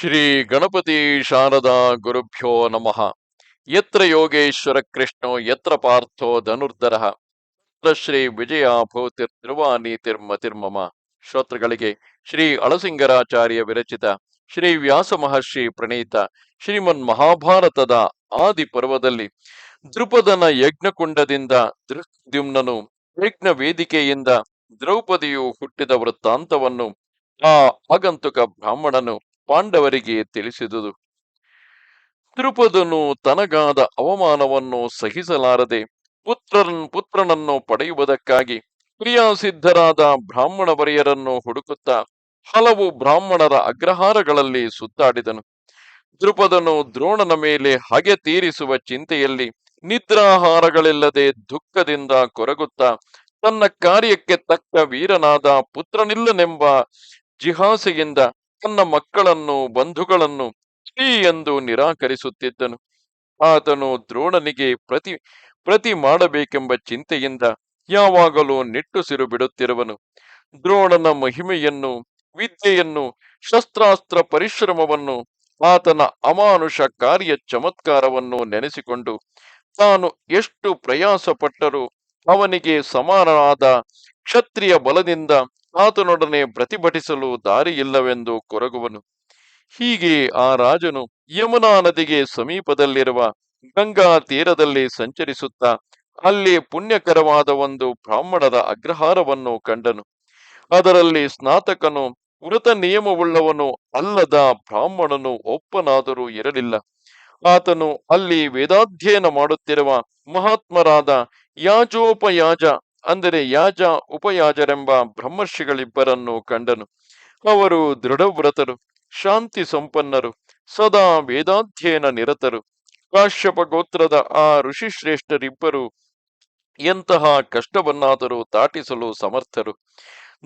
ಶ್ರೀ ಗಣಪತಿ ಶಾರದಾ ಗುರುಭ್ಯೋ ನಮಃ. ಯತ್ರ ಯೋಗೇಶ್ವರ ಕೃಷ್ಣೋ, ಯತ್ರ ಪಾರ್ಥೋ ಧನುರ್ಧರ. ಶ್ರೀ ವಿಜಯ ಭೂತಿರ್ ತಿರ್ಮ ತಿರ್ಮಮ. ಶ್ರೋತೃಗಳಿಗೆ ಶ್ರೀ ಅಳಸಿಂಗರಾಚಾರ್ಯ ವಿರಚಿತ ಶ್ರೀ ವ್ಯಾಸ ಮಹರ್ಷಿ ಪ್ರಣೀತ ಶ್ರೀಮನ್ ಮಹಾಭಾರತದ ಆದಿ ಪರ್ವದಲ್ಲಿ ದೃಪದನ ಯಜ್ಞಕುಂಡದಿಂದ ದೃಮ್ನನು ಯಜ್ಞ ವೇದಿಕೆಯಿಂದ ದ್ರೌಪದಿಯು ಹುಟ್ಟಿದ ವೃತ್ತಾಂತವನ್ನು ಆ ಆಗಂತುಕ ಬ್ರಾಹ್ಮಣನು ಪಾಂಡವರಿಗೆ ತಿಳಿಸಿದುದು. ದೃಪದನು ತನಗಾದ ಅವಮಾನವನ್ನು ಸಹಿಸಲಾರದೆ ಪುತ್ರನ್, ಪುತ್ರನನ್ನು ಪಡೆಯುವುದಕ್ಕಾಗಿ ಕ್ರಿಯಾಸಿದ್ಧರಾದ ಬ್ರಾಹ್ಮಣ ವರಿಯರನ್ನು ಹುಡುಕುತ್ತಾ ಹಲವು ಬ್ರಾಹ್ಮಣರ ಅಗ್ರಹಾರಗಳಲ್ಲಿ ಸುತ್ತಾಡಿದನು. ದೃಪದನು ದ್ರೋಣನ ಮೇಲೆ ಹಗೆ ತೀರಿಸುವ ಚಿಂತೆಯಲ್ಲಿ ನಿದ್ರಾಹಾರಗಳಿಲ್ಲದೆ ದುಃಖದಿಂದ ಕೊರಗುತ್ತಾ ತನ್ನ ಕಾರ್ಯಕ್ಕೆ ತಕ್ಕ ವೀರನಾದ ಪುತ್ರನಿಲ್ಲನೆಂಬ ಜಿಹಾಸೆಯಿಂದ ತನ್ನ ಮಕ್ಕಳನ್ನು, ಬಂಧುಗಳನ್ನು ಶ್ರೀ ಎಂದು ನಿರಾಕರಿಸುತ್ತಿದ್ದನು. ಆತನು ದ್ರೋಣನಿಗೆ ಪ್ರತಿ ಪ್ರತಿ ಮಾಡಬೇಕೆಂಬ ಚಿಂತೆಯಿಂದ ಯಾವಾಗಲೂ ನಿಟ್ಟುಸಿರು ಬಿಡುತ್ತಿರುವನು. ದ್ರೋಣನ ಮಹಿಮೆಯನ್ನು, ವಿದ್ಯೆಯನ್ನು, ಶಸ್ತ್ರಾಸ್ತ್ರ ಪರಿಶ್ರಮವನ್ನು, ಆತನ ಅಮಾನುಷ ಕಾರ್ಯ ಚಮತ್ಕಾರವನ್ನು ನೆನೆಸಿಕೊಂಡು ತಾನು ಎಷ್ಟು ಪ್ರಯಾಸ ಪಟ್ಟರೂ ಅವನಿಗೆ ಸಮಾನನಾದ ಕ್ಷತ್ರಿಯ ಬಲದಿಂದ ಆತನೊಡನೆ ಪ್ರತಿಭಟಿಸಲು ದಾರಿಯಿಲ್ಲವೆಂದು ಕೊರಗುವನು. ಹೀಗೆ ಆ ರಾಜನು ಯಮುನಾ ನದಿಗೆ ಸಮೀಪದಲ್ಲಿರುವ ಗಂಗಾ ತೀರದಲ್ಲಿ ಸಂಚರಿಸುತ್ತಾ ಅಲ್ಲಿ ಪುಣ್ಯಕರವಾದ ಒಂದು ಬ್ರಾಹ್ಮಣದ ಅಗ್ರಹಾರವನ್ನು ಕಂಡನು. ಅದರಲ್ಲಿ ಸ್ನಾತಕನು ವೃತ ನಿಯಮವುಳ್ಳವನು ಅಲ್ಲದ ಬ್ರಾಹ್ಮಣನು ಒಪ್ಪನಾದರೂ ಇರಲಿಲ್ಲ. ಆತನು ಅಲ್ಲಿ ವೇದಾಧ್ಯಯನ ಮಾಡುತ್ತಿರುವ ಮಹಾತ್ಮರಾದ ಯಾಜೋಪಯಾಜ ಅಂದರೆ ಯಾಜ ಉಪಯಾಜರೆಂಬ ಬ್ರಹ್ಮರ್ಷಿಗಳಿಬ್ಬರನ್ನು ಕಂಡನು. ಅವರು ದೃಢವ್ರತರು, ಶಾಂತಿ ಸಂಪನ್ನರು, ಸದಾ ವೇದಾಧ್ಯಯನ ನಿರತರು. ಕಾಶ್ಯಪ ಗೋತ್ರದ ಆ ಋಷಿಶ್ರೇಷ್ಠರಿಬ್ಬರು ಎಂತಹ ಕಷ್ಟವನ್ನಾದರೂ ದಾಟಿಸಲು ಸಮರ್ಥರು.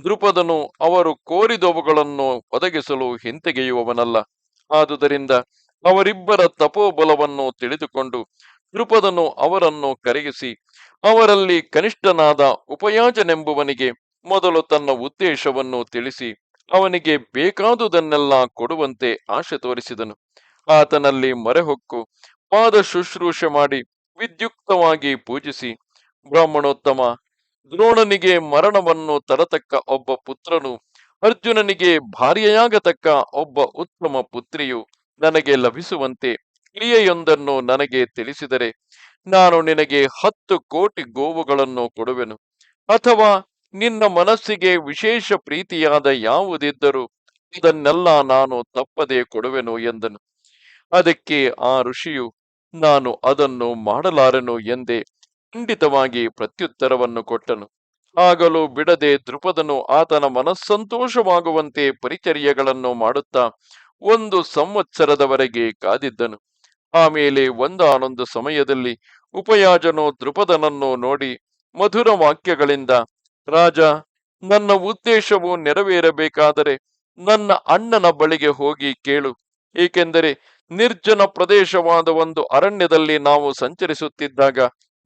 ದೃಪದನು ಅವರು ಕೋರಿದವುಗಳನ್ನು ಒದಗಿಸಲು ಹಿಂತೆಗೆಯುವವನಲ್ಲ. ಆದುದರಿಂದ ಅವರಿಬ್ಬರ ತಪೋಬಲವನ್ನು ತಿಳಿದುಕೊಂಡು ದೃಪದನು ಅವರನ್ನು ಕರೆಯಿಸಿ, ಅವರಲ್ಲಿ ಕನಿಷ್ಠನಾದ ಉಪಯಾಜನೆಂಬುವನಿಗೆ ಮೊದಲು ತನ್ನ ಉದ್ದೇಶವನ್ನು ತಿಳಿಸಿ, ಅವನಿಗೆ ಬೇಕಾದುದನ್ನೆಲ್ಲ ಕೊಡುವಂತೆ ಆಶೆ ತೋರಿಸಿದನು. ಆತನಲ್ಲಿ ಮರೆಹೊಕ್ಕು, ಪಾದ ಶುಶ್ರೂಷೆ ಮಾಡಿ ವಿದ್ಯುಕ್ತವಾಗಿ ಪೂಜಿಸಿ, ಬ್ರಾಹ್ಮಣೋತ್ತಮ, ದ್ರೋಣನಿಗೆ ಮರಣವನ್ನು ತರತಕ್ಕ ಒಬ್ಬ ಪುತ್ರನು, ಅರ್ಜುನನಿಗೆ ಭಾರ್ಯೆಯಾಗತಕ್ಕ ಒಬ್ಬ ಉತ್ತಮ ಪುತ್ರಿಯು ನನಗೆ ಲಭಿಸುವಂತೆ ಕ್ರಿಯೆಯೊಂದನ್ನು ನನಗೆ ತಿಳಿಸಿದರೆ ನಾನು ನಿನಗೆ ಹತ್ತು ಕೋಟಿ ಗೋವುಗಳನ್ನು ಕೊಡುವೆನು. ಅಥವಾ ನಿನ್ನ ಮನಸ್ಸಿಗೆ ವಿಶೇಷ ಪ್ರೀತಿಯಾದ ಯಾವುದಿದ್ದರೂ ಇದನ್ನೆಲ್ಲ ನಾನು ತಪ್ಪದೆ ಕೊಡುವೆನು ಎಂದನು. ಅದಕ್ಕೆ ಆ ಋಷಿಯು, ನಾನು ಅದನ್ನು ಮಾಡಲಾರೆನು ಎಂದೇ ಖಂಡಿತವಾಗಿ ಪ್ರತ್ಯುತ್ತರವನ್ನು ಕೊಟ್ಟನು. ಆಗಲೂ ಬಿಡದೆ ದೃಪದನು ಆತನ ಮನಸ್ಸಂತೋಷವಾಗುವಂತೆ ಪರಿಚರ್ಯಗಳನ್ನು ಮಾಡುತ್ತಾ ಒಂದು ಸಂವತ್ಸರದವರೆಗೆ ಕಾದಿದ್ದನು. ಆಮೇಲೆ ಒಂದಾನೊಂದು ಸಮಯದಲ್ಲಿ ಉಪಯಾಜನು ದೃಪದನನ್ನು ನೋಡಿ ಮಧುರ ವಾಕ್ಯಗಳಿಂದ, ರಾಜ, ನನ್ನ ಉದ್ದೇಶವು ನೆರವೇರಬೇಕಾದರೆ ನನ್ನ ಅಣ್ಣನ ಬಳಿಗೆ ಹೋಗಿ ಕೇಳು. ಏಕೆಂದರೆ ನಿರ್ಜನ ಪ್ರದೇಶವಾದ ಒಂದು ಅರಣ್ಯದಲ್ಲಿ ನಾವು ಸಂಚರಿಸುತ್ತಿದ್ದಾಗ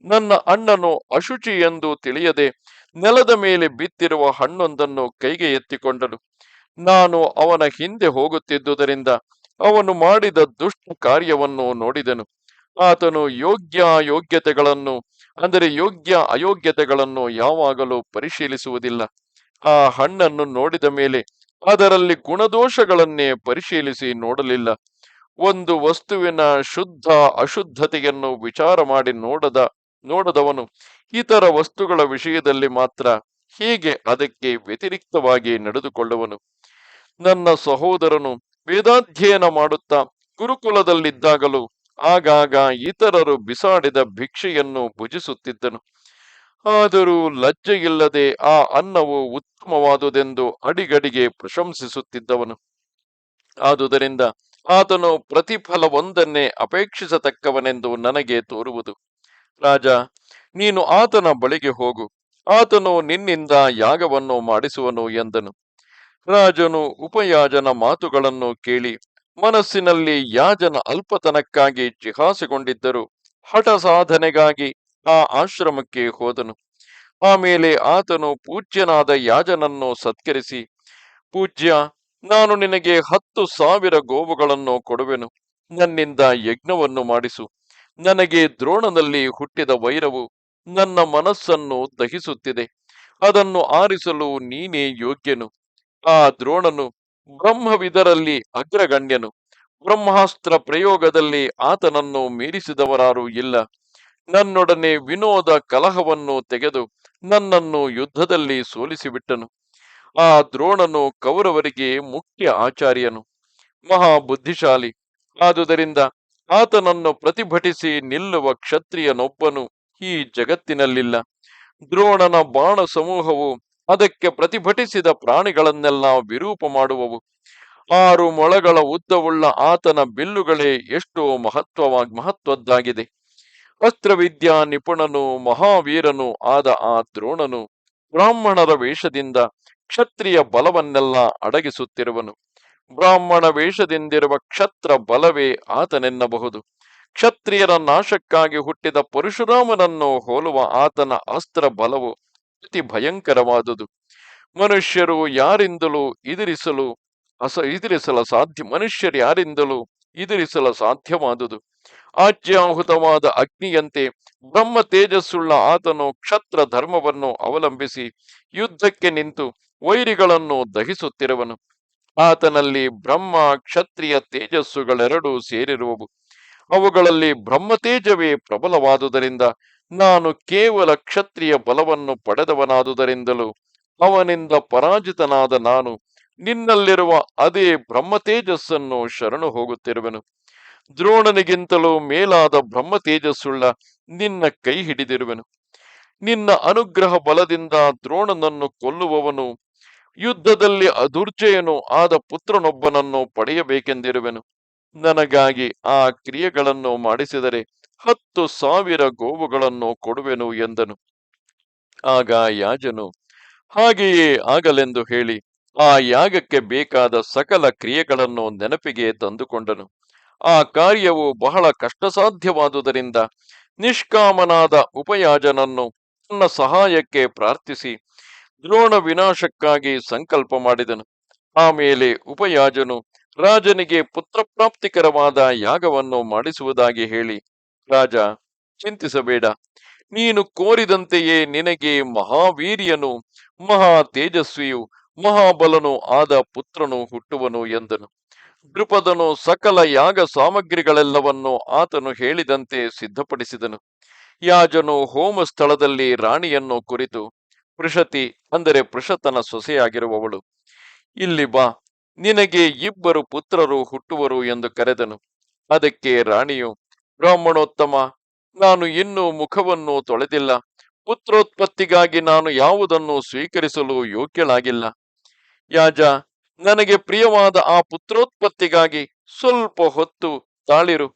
ನನ್ನ ಅಣ್ಣನು ಅಶುಚಿ ಎಂದು ತಿಳಿಯದೆ ನೆಲದ ಮೇಲೆ ಬಿತ್ತಿರುವ ಹಣ್ಣೊಂದನ್ನು ಕೈಗೆ ಎತ್ತಿಕೊಂಡನು. ನಾನು ಅವನ ಹಿಂದೆ ಹೋಗುತ್ತಿದ್ದುದರಿಂದ ಅವನು ಮಾಡಿದ ದುಷ್ಟ ಕಾರ್ಯವನ್ನು ನೋಡಿದನು. ಆತನು ಯೋಗ್ಯ ಯೋಗ್ಯತೆಗಳನ್ನು, ಅಂದರೆ ಯೋಗ್ಯ ಅಯೋಗ್ಯತೆಗಳನ್ನು ಯಾವಾಗಲೂ ಪರಿಶೀಲಿಸುವುದಿಲ್ಲ. ಆ ಹಣ್ಣನ್ನು ನೋಡಿದ ಮೇಲೆ ಅದರಲ್ಲಿ ಗುಣದೋಷಗಳನ್ನೇ ಪರಿಶೀಲಿಸಿ ನೋಡಲಿಲ್ಲ. ಒಂದು ವಸ್ತುವಿನ ಶುದ್ಧ ಅಶುದ್ಧತೆಯನ್ನು ವಿಚಾರ ಮಾಡಿ ನೋಡದ, ನೋಡದವನು ಇತರ ವಸ್ತುಗಳ ವಿಷಯದಲ್ಲಿ ಮಾತ್ರ ಹೀಗೆ ಅದಕ್ಕೆ ವ್ಯತಿರಿಕ್ತವಾಗಿ ನಡೆದುಕೊಳ್ಳುವನು. ನನ್ನ ಸಹೋದರನು ವೇದಾಧ್ಯಯನ ಮಾಡುತ್ತಾ ಗುರುಕುಲದಲ್ಲಿದ್ದಾಗಲೂ ಆಗಾಗ ಇತರರು ಬಿಸಾಡಿದ ಭಿಕ್ಷೆಯನ್ನು ಭುಜಿಸುತ್ತಿದ್ದನು. ಆದರೂ ಲಜ್ಜೆಯಿಲ್ಲದೆ ಆ ಅನ್ನವು ಉತ್ತಮವಾದುದೆಂದು ಅಡಿಗಡಿಗೆ ಪ್ರಶಂಸಿಸುತ್ತಿದ್ದವನು. ಆದುದರಿಂದ ಆತನು ಪ್ರತಿಫಲವೊಂದನ್ನೇ ಅಪೇಕ್ಷಿಸತಕ್ಕವನೆಂದು ನನಗೆ ತೋರುವುದು. ರಾಜ, ನೀನು ಆತನ ಬಳಿಗೆ ಹೋಗು. ಆತನು ನಿನ್ನಿಂದ ಯಾಗವನ್ನು ಮಾಡಿಸುವನು ಎಂದನು. ರಾಜನು ಉಪಯಾಜನ ಮಾತುಗಳನ್ನು ಕೇಳಿ ಮನಸ್ಸಿನಲ್ಲಿ ಯಾಜನ ಅಲ್ಪತನಕ್ಕಾಗಿ ಜಿಹಾಸೆಗೊಂಡಿದ್ದರು. ಹಠ ಸಾಧನೆಗಾಗಿ ಆ ಆಶ್ರಮಕ್ಕೆ ಹೋದನು. ಆಮೇಲೆ ಆತನು ಪೂಜ್ಯನಾದ ಯಾಜನನ್ನು ಸತ್ಕರಿಸಿ, ಪೂಜ್ಯ, ನಾನು ನಿನಗೆ ಹತ್ತು ಸಾವಿರ ಗೋವುಗಳನ್ನು ಕೊಡುವೆನು. ನನ್ನಿಂದ ಯಜ್ಞವನ್ನು ಮಾಡಿಸು. ನನಗೆ ದ್ರೋಣನಲ್ಲಿ ಹುಟ್ಟಿದ ವೈರವು ನನ್ನ ಮನಸ್ಸನ್ನು ದಹಿಸುತ್ತಿದೆ. ಅದನ್ನು ಆರಿಸಲು ನೀನೇ ಯೋಗ್ಯನು. ಆ ದ್ರೋಣನು ಬ್ರಹ್ಮವಿದರಲ್ಲಿ ಅಗ್ರಗಣ್ಯನು. ಬ್ರಹ್ಮಾಸ್ತ್ರ ಪ್ರಯೋಗದಲ್ಲಿ ಆತನನ್ನು ಮೀರಿಸಿದವರಾರು ಇಲ್ಲ. ನನ್ನೊಡನೆ ವಿನೋದ ಕಲಹವನ್ನು ತೆಗೆದು ನನ್ನನ್ನು ಯುದ್ಧದಲ್ಲಿ ಸೋಲಿಸಿಬಿಟ್ಟನು. ಆ ದ್ರೋಣನು ಕೌರವರಿಗೆ ಮುಖ್ಯ ಆಚಾರ್ಯನು. ಮಹಾ ಬುದ್ಧಿಶಾಲಿ ಆದುದರಿಂದ ಆತನನ್ನು ಪ್ರತಿಭಟಿಸಿ ನಿಲ್ಲುವ ಕ್ಷತ್ರಿಯನೊಬ್ಬನು ಈ ಜಗತ್ತಿನಲ್ಲಿಲ್ಲ. ದ್ರೋಣನ ಬಾಣ ಸಮೂಹವು ಅದಕ್ಕೆ ಪ್ರತಿಭಟಿಸಿದ ಪ್ರಾಣಿಗಳನ್ನೆಲ್ಲ ವಿರೂಪ ಮಾಡುವವು. ಆರು ಮೊಳಗಳ ಉದ್ದವುಳ್ಳ ಆತನ ಬಿಲ್ಲುಗಳೇ ಎಷ್ಟೋ ಮಹತ್ವವಾಗಿ ಮಹತ್ವದ್ದಾಗಿದೆ. ಅಸ್ತ್ರವಿದ್ಯಾ ನಿಪುಣನು, ಮಹಾವೀರನು ಆದ ಆ ದ್ರೋಣನು ಬ್ರಾಹ್ಮಣರ ವೇಷದಿಂದ ಕ್ಷತ್ರಿಯ ಬಲವನ್ನೆಲ್ಲ ಅಡಗಿಸುತ್ತಿರುವನು. ಬ್ರಾಹ್ಮಣ ವೇಷದಿಂದಿರುವ ಕ್ಷತ್ರ ಬಲವೇ ಆತನೆನ್ನಬಹುದು. ಕ್ಷತ್ರಿಯರ ನಾಶಕ್ಕಾಗಿ ಹುಟ್ಟಿದ ಪರಶುರಾಮನನ್ನು ಹೋಲುವ ಆತನ ಅಸ್ತ್ರ ಬಲವು ಅತಿ ಭಯಂಕರವಾದುದು ಮನುಷ್ಯರು ಯಾರಿಂದಲೂ ಎದುರಿಸಲು ಅಸ, ಎದುರಿಸಲು ಸಾಧ್ಯ, ಮನುಷ್ಯರು ಯಾರಿಂದಲೂ ಎದುರಿಸಲು ಸಾಧ್ಯವಾದುದು. ಆಜ್ಯಾಹುತವಾದ ಅಗ್ನಿಯಂತೆ ಬ್ರಹ್ಮ ತೇಜಸ್ಸುಳ್ಳ ಆತನು ಕ್ಷತ್ರ ಧರ್ಮವನ್ನು ಅವಲಂಬಿಸಿ ಯುದ್ಧಕ್ಕೆ ನಿಂತು ವೈರಿಗಳನ್ನು ದಹಿಸುತ್ತಿರುವನು. ಆತನಲ್ಲಿ ಬ್ರಹ್ಮ, ಕ್ಷತ್ರಿಯ ತೇಜಸ್ಸುಗಳೆರಡೂ ಸೇರಿರುವವು. ಅವುಗಳಲ್ಲಿ ಬ್ರಹ್ಮತೇಜವೇ ಪ್ರಬಲವಾದುದರಿಂದ ನಾನು ಕೇವಲ ಕ್ಷತ್ರಿಯ ಬಲವನ್ನು ಪಡೆದವನಾದುದರಿಂದಲೂ ಅವನಿಂದ ಪರಾಜಿತನಾದ ನಾನು ನಿನ್ನಲ್ಲಿರುವ ಅದೇ ಬ್ರಹ್ಮತೇಜಸ್ಸನ್ನು ಶರಣು ಹೋಗುತ್ತಿರುವೆನು ದ್ರೋಣನಿಗಿಂತಲೂ ಮೇಲಾದ ಬ್ರಹ್ಮತೇಜಸ್ಸುಳ್ಳ ನಿನ್ನ ಕೈ ಹಿಡಿದಿರುವೆನು. ನಿನ್ನ ಅನುಗ್ರಹ ಬಲದಿಂದ ದ್ರೋಣನನ್ನು ಕೊಲ್ಲುವವನು, ಯುದ್ಧದಲ್ಲಿ ಅದುರ್ಜಯನು ಆದ ಪುತ್ರನೊಬ್ಬನನ್ನು ಪಡೆಯಬೇಕೆಂದಿರುವೆನು. ನನಗಾಗಿ ಆ ಕ್ರಿಯೆಗಳನ್ನು ಮಾಡಿಸಿದರೆ ಹತ್ತು ಸಾವಿರ ಗೋವುಗಳನ್ನು ಕೊಡುವೆನು ಎಂದನು. ಆಗ ಯಾಜನು, ಹಾಗೆಯೇ ಆಗಲೆಂದು ಹೇಳಿ ಆ ಯಾಗಕ್ಕೆ ಬೇಕಾದ ಸಕಲ ಕ್ರಿಯೆಗಳನ್ನು ನೆನಪಿಗೆ ತಂದುಕೊಂಡನು. ಆ ಕಾರ್ಯವು ಬಹಳ ಕಷ್ಟಸಾಧ್ಯವಾದುದರಿಂದ ನಿಷ್ಕಾಮನಾದ ಉಪಯಾಜನನ್ನು ತನ್ನ ಸಹಾಯಕ್ಕೆ ಪ್ರಾರ್ಥಿಸಿ ದ್ರೋಣ ವಿನಾಶಕ್ಕಾಗಿ ಸಂಕಲ್ಪ ಮಾಡಿದನು. ಆಮೇಲೆ ಉಪಯಾಜನು ರಾಜನಿಗೆ ಪುತ್ರಪ್ರಾಪ್ತಿಕರವಾದ ಯಾಗವನ್ನು ಮಾಡಿಸುವುದಾಗಿ ಹೇಳಿ, ರಾಜ, ಚಿಂತಿಸಬೇಡ. ನೀನು ಕೋರಿದಂತೆಯೇ ನಿನಗೆ ಮಹಾವೀರ್ಯನು ಮಹಾ ತೇಜಸ್ವಿಯು ಮಹಾಬಲನು ಆದ ಪುತ್ರನು ಹುಟ್ಟುವನು ಎಂದನು. ದೃಪದನು ಸಕಲ ಯಾಗ ಸಾಮಗ್ರಿಗಳೆಲ್ಲವನ್ನು ಆತನು ಹೇಳಿದಂತೆ ಸಿದ್ಧಪಡಿಸಿದನು. ಯಾಜನು ಹೋಮ ಸ್ಥಳದಲ್ಲಿ ರಾಣಿಯನ್ನು ಕುರಿತು ಪೃಷತಿ ಅಂದರೆ ಪೃಷತನ ಸೊಸೆಯಾಗಿರುವವಳು, ಇಲ್ಲಿ ಬಾ. ನಿನಗೆ ಇಬ್ಬರು ಪುತ್ರರು ಹುಟ್ಟುವರು ಎಂದು ಕರೆದನು. ಅದಕ್ಕೆ ರಾಣಿಯು, ಬ್ರಾಹ್ಮಣೋತ್ತಮ, ನಾನು ಇನ್ನೂ ಮುಖವನ್ನು ತೊಳೆದಿಲ್ಲ. ಪುತ್ರೋತ್ಪತ್ತಿಗಾಗಿ ನಾನು ಯಾವುದನ್ನು ಸ್ವೀಕರಿಸಲು ಯೋಗ್ಯಳಾಗಿಲ್ಲ. ಯಾಜ, ನನಗೆ ಪ್ರಿಯವಾದ ಆ ಪುತ್ರೋತ್ಪತ್ತಿಗಾಗಿ ಸ್ವಲ್ಪ ಹೊತ್ತು ತಾಳಿರು.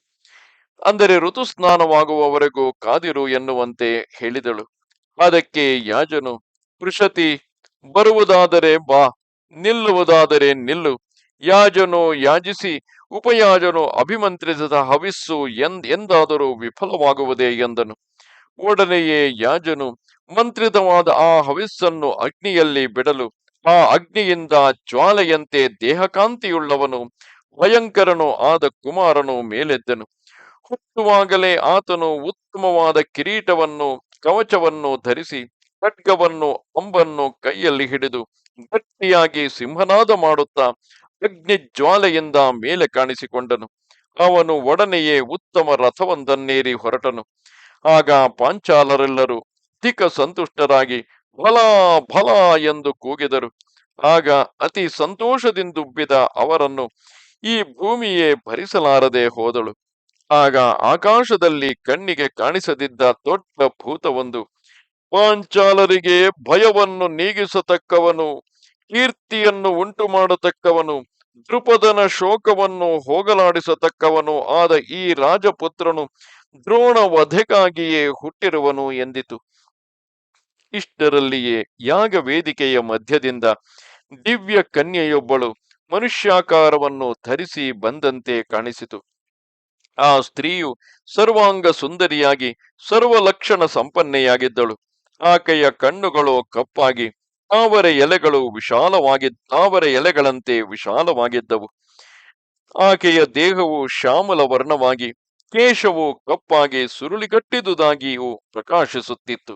ಅಂದರೆ ಋತುಸ್ನಾನವಾಗುವವರೆಗೂ ಕಾದಿರು ಎನ್ನುವಂತೆ ಹೇಳಿದಳು. ಅದಕ್ಕೆ ಯಾಜನು ಪೃಷತಿ ಬರುವುದಾದರೆ ಬಾ. ನಿಲ್ಲುವುದಾದರೆ ನಿಲ್ಲು. ಯಾಜನು ಯಾಜಿಸಿ, ಉಪಯಾಜನು ಅಭಿಮಂತ್ರಿಸಿದ ಹವಿಸ್ಸು ಎಂದ್, ಎಂದಾದರೂ ವಿಫಲವಾಗುವುದೇ ಎಂದನು. ಒಡನೆಯೇ ಯಾಜನು, ಮಂತ್ರಿತವಾದ ಆ ಹವಿಸ್ಸನ್ನು ಅಗ್ನಿಯಲ್ಲಿ ಬಿಡಲು. ಆ ಅಗ್ನಿಯಿಂದ ಜ್ವಾಲೆಯಂತೆ ದೇಹಕಾಂತಿಯುಳ್ಳವನು, ಭಯಂಕರನು ಆದ ಕುಮಾರನು ಮೇಲೆದ್ದನು. ಹುಟ್ಟುವಾಗಲೇ ಆತನು ಉತ್ತಮವಾದ ಕಿರೀಟವನ್ನು, ಕವಚವನ್ನು ಧರಿಸಿ, ಖಡ್ಗವನ್ನು, ಅಂಬನ್ನು ಕೈಯಲ್ಲಿ ಹಿಡಿದು ಗಟ್ಟಿಯಾಗಿ ಸಿಂಹನಾದ ಮಾಡುತ್ತಾ ಅಗ್ನಿ ಜ್ವಾಲೆಯಿಂದ ಮೇಲೆ ಕಾಣಿಸಿಕೊಂಡನು. ಅವನು ಒಡನೆಯೇ ಉತ್ತಮ ರಥವೊಂದನ್ನೇರಿ ಹೊರಟನು. ಆಗ ಪಾಂಚಾಲರೆಲ್ಲರೂ ತಿಕ ಸಂತುಷ್ಟರಾಗಿ ಫಲ ಫಲ ಎಂದು ಕೂಗಿದರು. ಆಗ ಅತಿ ಸಂತೋಷದಿಂದುಬ್ಬಿದ ಅವರನ್ನು ಈ ಭೂಮಿಯೇ ಭರಿಸಲಾರದೆ ಹೋದಳು. ಆಗ ಆಕಾಶದಲ್ಲಿ ಕಣ್ಣಿಗೆ ಕಾಣಿಸದಿದ್ದ ದೊಡ್ಡ ಭೂತವೊಂದು ಪಾಂಚಾಲರಿಗೆ ಭಯವನ್ನು ನೀಗಿಸತಕ್ಕವನು, ಕೀರ್ತಿಯನ್ನು ಉಂಟು ಮಾಡತಕ್ಕವನು ದೃಪದನ ಶೋಕವನ್ನು ಹೋಗಲಾಡಿಸತಕ್ಕವನು ಆದ ಈ ರಾಜಪುತ್ರನು ದ್ರೋಣ ವಧೆಗಾಗಿಯೇ ಹುಟ್ಟಿರುವನು ಎಂದಿತು. ಇಷ್ಟರಲ್ಲಿಯೇ ಯಾಗ ವೇದಿಕೆಯ ಮಧ್ಯದಿಂದ ದಿವ್ಯ ಕನ್ಯೆಯೊಬ್ಬಳು ಮನುಷ್ಯಾಕಾರವನ್ನು ಧರಿಸಿ ಬಂದಂತೆ ಕಾಣಿಸಿತು. ಆ ಸ್ತ್ರೀಯು ಸರ್ವಾಂಗ ಸುಂದರಿಯಾಗಿ ಸರ್ವಲಕ್ಷಣ ಸಂಪನ್ನೆಯಾಗಿದ್ದಳು. ಆಕೆಯ ಕಣ್ಣುಗಳು ಕಪ್ಪಾಗಿ ತಾವರೆ ಎಲೆಗಳು ವಿಶಾಲವಾಗಿ ತಾವರೆ ಎಲೆಗಳಂತೆ ವಿಶಾಲವಾಗಿದ್ದವು. ಆಕೆಯ ದೇಹವು ಶ್ಯಾಮಲ ವರ್ಣವಾಗಿ ಕೇಶವು ಕಪ್ಪಾಗಿ ಸುರುಳಿಗಟ್ಟಿದುದಾಗಿಯೂ ಪ್ರಕಾಶಿಸುತ್ತಿತ್ತು.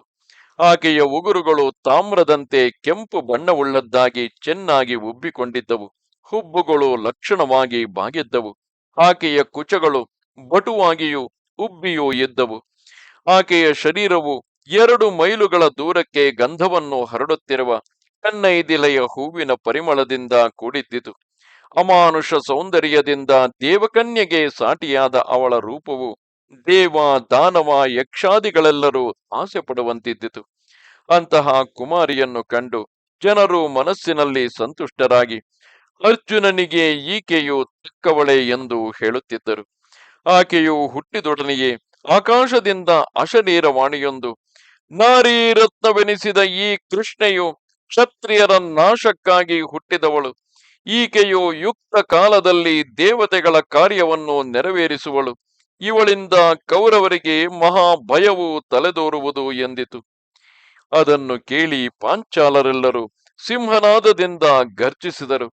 ಆಕೆಯ ಉಗುರುಗಳು ತಾಮ್ರದಂತೆ ಕೆಂಪು ಬಣ್ಣವುಳ್ಳದ್ದಾಗಿ ಚೆನ್ನಾಗಿ ಉಬ್ಬಿಕೊಂಡಿದ್ದವು. ಹುಬ್ಬುಗಳು ಲಕ್ಷಣವಾಗಿ ಬಾಗಿದ್ದವು. ಆಕೆಯ ಕುಚಗಳು ಬಟುವಾಗಿಯೂ ಉಬ್ಬಿಯೂ ಇದ್ದವು. ಆಕೆಯ ಶರೀರವು ಎರಡು ಮೈಲುಗಳ ದೂರಕ್ಕೆ ಗಂಧವನ್ನು ಹರಡುತ್ತಿರುವ ಕನ್ನೈದಿಲೆಯ ಹೂವಿನ ಪರಿಮಳದಿಂದ ಕೂಡಿದ್ದಿತು. ಅಮಾನುಷ ಸೌಂದರ್ಯದಿಂದ ದೇವಕನ್ಯೆಗೆ ಸಾಟಿಯಾದ ಅವಳ ರೂಪವು ದೇವ, ದಾನವ, ಯಕ್ಷಾದಿಗಳೆಲ್ಲರೂ ಆಸೆ ಪಡುವಂತಿದ್ದಿತು ಅಂತಹ ಕುಮಾರಿಯನ್ನು ಕಂಡು ಜನರು ಮನಸ್ಸಿನಲ್ಲಿ ಸಂತುಷ್ಟರಾಗಿ, ಅರ್ಜುನನಿಗೆ ಈಕೆಯು ತಕ್ಕವಳೆ ಎಂದು ಹೇಳುತ್ತಿದ್ದರು. ಆಕೆಯು ಹುಟ್ಟಿದೊಡನೆಯೇ ಆಕಾಶದಿಂದ ಅಶರೀರವಾಣಿಯೊಂದು ನಾರೀ ರತ್ನವೆನಿಸಿದ ಈ ಕೃಷ್ಣೆಯು ಕ್ಷತ್ರಿಯರ ನಾಶಕ್ಕಾಗಿ ಹುಟ್ಟಿದವಳು. ಈಕೆಯು ಯುಕ್ತ ಕಾಲದಲ್ಲಿ ದೇವತೆಗಳ ಕಾರ್ಯವನ್ನು ನೆರವೇರಿಸುವಳು. ಇವಳಿಂದ ಕೌರವರಿಗೆ ಮಹಾ ಭಯವು ತಲೆದೋರುವುದು ಎಂದಿತು. ಅದನ್ನು ಕೇಳಿ ಪಾಂಚಾಲರೆಲ್ಲರೂ ಸಿಂಹನಾದದಿಂದ ಗರ್ಜಿಸಿದರು.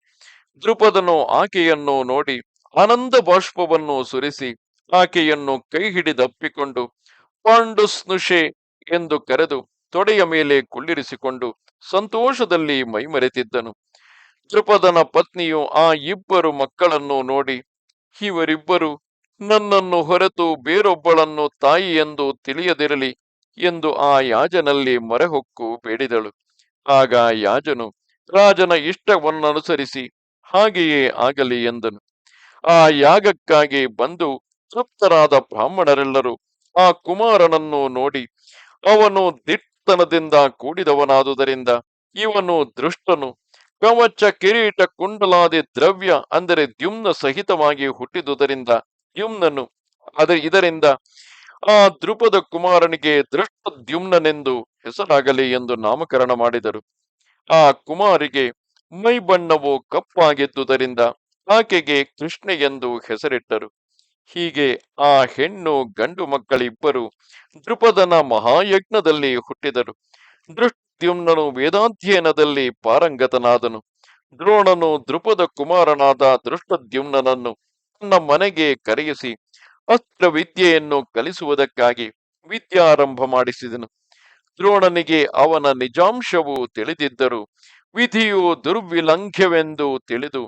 ದೃಪದನು ಆಕೆಯನ್ನು ನೋಡಿ ಆನಂದ ಬಾಷ್ಪವನ್ನು ಸುರಿಸಿ ಆಕೆಯನ್ನು ಕೈ ಹಿಡಿದಪ್ಪಿಕೊಂಡು ಪಾಂಡುಸ್ನುಷೆ ಎಂದು ಕರೆದು ತೊಡೆಯ ಮೇಲೆ ಕುಳ್ಳಿರಿಸಿಕೊಂಡು ಸಂತೋಷದಲ್ಲಿ ಮೈಮರೆತಿದ್ದನು. ದೃಪದನ ಪತ್ನಿಯು ಆ ಇಬ್ಬರು ಮಕ್ಕಳನ್ನು ನೋಡಿ, ಇವರಿಬ್ಬರು ನನ್ನನ್ನು ಹೊರತು ಬೇರೊಬ್ಬಳನ್ನು ತಾಯಿ ಎಂದು ತಿಳಿಯದಿರಲಿ ಎಂದು ಆ ಯಾಜನಲ್ಲಿ ಮೊರೆಹೊಕ್ಕು ಬೇಡಿದಳು. ಆಗ ಯಾಜನು, ರಾಜನ ಇಷ್ಟವನ್ನನುಸರಿಸಿ ಹಾಗೆಯೇ ಆಗಲಿ ಎಂದನು. ಆ ಯಾಗಕ್ಕಾಗಿ ಬಂದು ತೃಪ್ತರಾದ ಬ್ರಾಹ್ಮಣರೆಲ್ಲರೂ ಆ ಕುಮಾರನನ್ನು ನೋಡಿ ಅವನು ದಿಟ್ಟತನದಿಂದ ಕೂಡಿದವನಾದುದರಿಂದ ಇವನು ದೃಷ್ಟನು. ಕವಚ ಕಿರೀಟ ಕುಂಡಲಾದಿ ದ್ರವ್ಯ ಅಂದರೆ ದ್ಯುಮ್ನ ಸಹಿತವಾಗಿ ಹುಟ್ಟಿದುದರಿಂದ ದ್ಯುಮ್ನನು. ಅದ ಇದರಿಂದ ಆ ದ್ರುಪದ ಕುಮಾರನಿಗೆ ದೃಷ್ಟ ದ್ಯುಮ್ನನೆಂದು ಹೆಸರಾಗಲಿ ಎಂದು ನಾಮಕರಣ ಮಾಡಿದರು. ಆ ಕುಮಾರಿಗೆ ಮೈ ಬಣ್ಣವು ಕಪ್ಪಾಗಿದ್ದುದರಿಂದ ಆಕೆಗೆ ಕೃಷ್ಣೆ ಎಂದು ಹೆಸರಿಟ್ಟರು. ಹೀಗೆ ಆ ಹೆಣ್ಣು ಗಂಡು ಮಕ್ಕಳಿಬ್ಬರು ದೃಪದನ ಮಹಾಯಜ್ಞದಲ್ಲಿ ಹುಟ್ಟಿದರು. ದೃಷ್ಟ್ಯುಮ್ನನು ವೇದಾಧ್ಯಯನದಲ್ಲಿ ಪಾರಂಗತನಾದನು. ದ್ರೋಣನು ದೃಪದ ಕುಮಾರನಾದ ದೃಷ್ಟದ್ಯುಮ್ನನನ್ನು ತನ್ನ ಮನೆಗೆ ಕರೆಯಿಸಿ ಅಸ್ತ್ರ ವಿದ್ಯೆಯನ್ನು ಕಲಿಸುವುದಕ್ಕಾಗಿ ವಿದ್ಯಾರಂಭ ಮಾಡಿಸಿದನು. ದ್ರೋಣನಿಗೆ ಅವನ ನಿಜಾಂಶವು ತಿಳಿದಿದ್ದರು ವಿಧಿಯು ದುರ್ವಿಲಂಘ್ಯವೆಂದು ತಿಳಿದು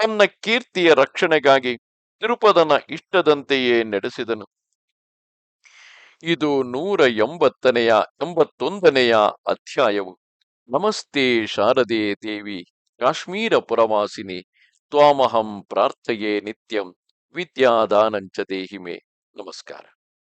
ತನ್ನ ಕೀರ್ತಿಯ ರಕ್ಷಣೆಗಾಗಿ ತಿರುಪದನ ಇಷ್ಟದಂತೆಯೇ ನಡೆಸಿದನು. ಇದು ನೂರ ಎಂಬತ್ತನೆಯ, ಎಂಬತ್ತೊಂದನೆಯ ಅಧ್ಯಾಯವು. ನಮಸ್ತೆ ಶಾರದೆ ದೇವಿ, ಕಾಶ್ಮೀರ ಪುರವಾಸಿನಿ, ತ್ವಾಮಹಂ ಪ್ರಾರ್ಥಯೇ ನಿತ್ಯಂ, ವಿದ್ಯಾದಾನಂಚ ದೇಹಿಮೆ. ನಮಸ್ಕಾರ.